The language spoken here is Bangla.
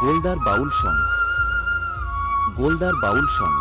গোলদার বাউল সং। গোলদার বাউল সং।